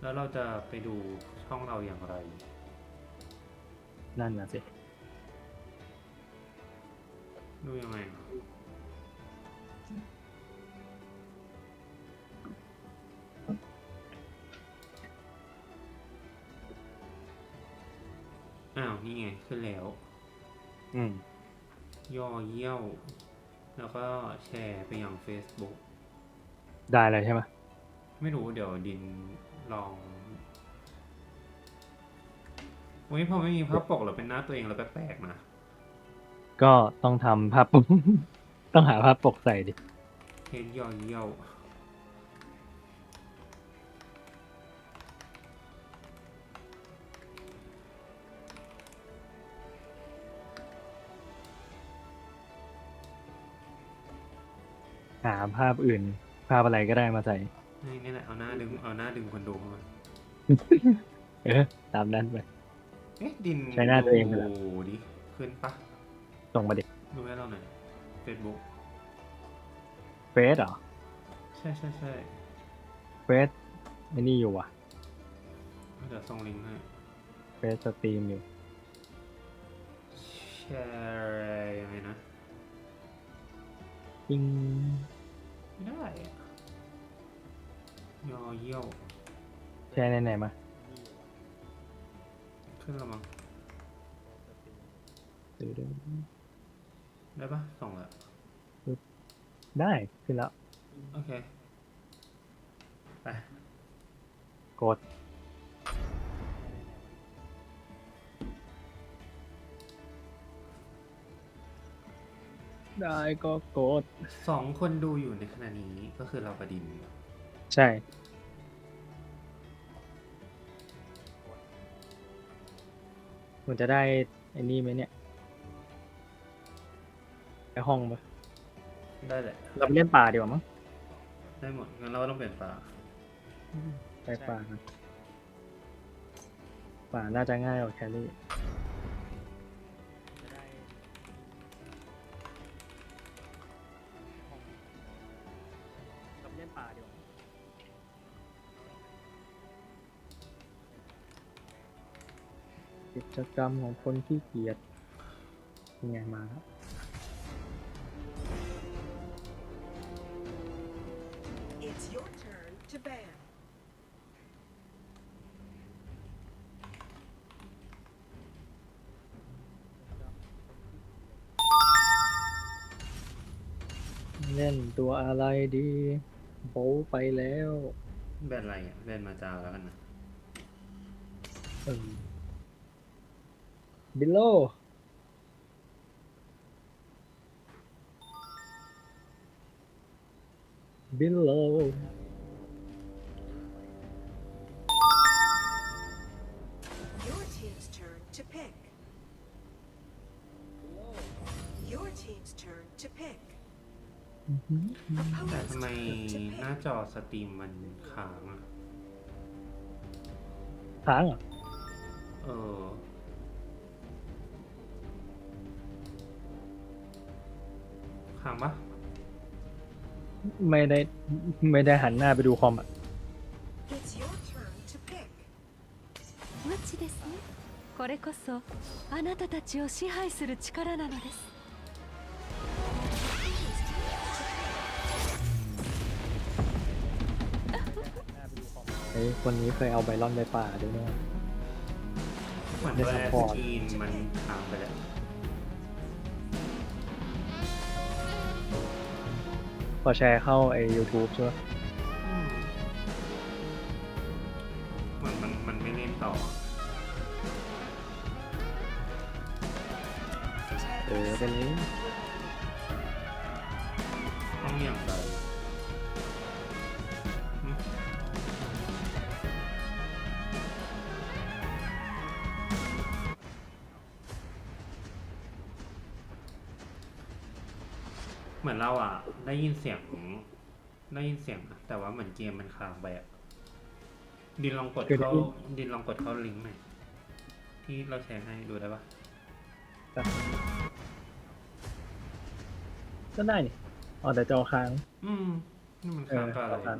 แล้วเราจะไปดูช่องเราอย่างไร นั่นนะสิ ดูยังไงอะอ้าว นี่ไง ขึ้นแล้ว อืม ย่อเยี่ยว แล้วก็แชร์ไปยัง Facebook ได้เลยใช่ไหม ไม่รู้เดี๋ยวดิน ลองวันนี้พอไม่มีภาพปกเราเป็นหน้าตัวเองแล้วแปลกๆนะ ก็ต้องทำภาพปก ต้องหาภาพปกใส่ดิเทนย่อเยี่ยวหาภาพอื่น ภาพอะไรก็ได้มาใส่ นี่นี่แหละเอาหน้าดึงเอาหน้าดึงคนดูเข้ามาเออตามนั้นไป เอ๊ะดินใช้หน้าตัวเองไปเหรอดูดิขึ้นปะส่งมาดิดูให้เราหน่อย Facebook เฟซเหรอใช่ใช่ใช่เฟซไอ้นี่อยู่ว่ะเดี๋ยวส่งลิงก์ให้เฟซสตรีมอยู่แชร์ยังไงนะ จริง ไม่ได้อะ ย่อเยี่ยวแชร์ไหนๆมา ขึ้นแล้วมั้งดูดูได้ปะส่งแล้วได้ขึ้นแล้ว โอเค ไป กด ได้ก็กด สองคนดูอยู่ในขณะนี้ก็คือเราประดิน ใช่ มันจะได้ไอ้นี่ไหมเนี่ยไปห้องปะได้แหละเราไปเล่นป่าดีกว่ามั้งได้หมดงั้นเราก็ต้องเปลี่ยนปลาไปป่ากันป่าน่าจะง่ายกว่าแครี่ กิจกรรมของคนที่เกียจยังไงมาครับ It's your turn to ban. เล่นตัวอะไรดีโบะไปแล้ว แบนอะไรอะแบนมาจาแล้วกันนะ บิโล บิโล Your team's turn to pick. Your team's turn to pick. แต่ Opponent's ทำไม turn to หน้า pick. จอสตรีมมันค้างอะ ค้างเหรอ เออ ค้างปะ ไม่ได้ไม่ได้หันหน้าไปดูคอมอ่ะ It's your turn to pick. 無知ですねこれこそあなたたちを支配する力なのです ไอ้ยคนนี้เคยเอาไบรอนไปป่าด้วยนะ เหมือน ได้ ตัว ซั แอ พ ร์ พ ส อร์ต กรีนมันค้างไปแล้ว อแชร์เข้าไอ้ YouTube ใช่ไหมอืมเหมือนมันมันไม่เล่นต่อ เออเป็นนี้ต้องอย่างไร มือนเราอะ ได้ยินเสียงได้ยินเสียงอะแต่ว่าเหมือนเกมมันค้างไปอะดินลองกดเข้าดินลองกดเข้าลิงก์หน่อยที่เราแชร์ให้ดูได้ปะก็ได้นี่อ๋อแต่จอค้าง อืมนี่มันเอค้างอกับจอะไรอค้าง